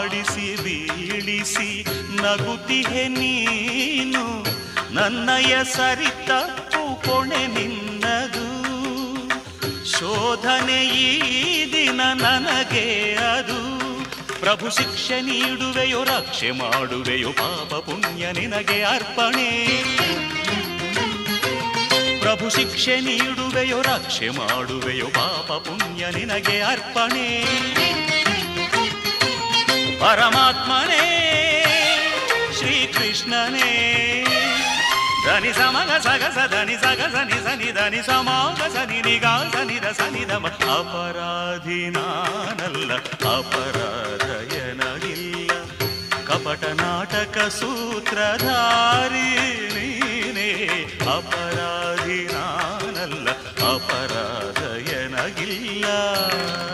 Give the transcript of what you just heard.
ನುಡಿಸಿ ನಗುತಿಹೆ ನೀನು. ನನ್ನಯ ಸರಿತಪ್ಪು ಕೊಣೆ ನಿನ್ನದು. ಶೋಧನೆ ಈ ದಿನ ನನಗೆ ಅದು. ಪ್ರಭು ಶಿಕ್ಷೆ ನೀಡುವೆಯೋ, ರಕ್ಷೆ ಮಾಡುವೆಯೋ, ಪಾಪ ಪುಣ್ಯ ನಿನಗೆ ಅರ್ಪಣೆ. ಪ್ರಭು ಶಿಕ್ಷೆ ನೀಡುವೆಯೋ, ರಕ್ಷೆ ಮಾಡುವೆಯೋ, ಪಾಪ ಪುಣ್ಯ ನಿನಗೆ ಅರ್ಪಣೆ. పరమాత్మనే శ్రీకృష్ణనే. ధని సమగ సగ సని సగ సని సని ధని సమాగ సని నిగా సని సని దమ అపరాధినానల్ల అపరాధయనగిల్ల. కపట నాటక సూత్రధారి నీనే అపరాధినానల్ల అపరాధయనగిల్లా.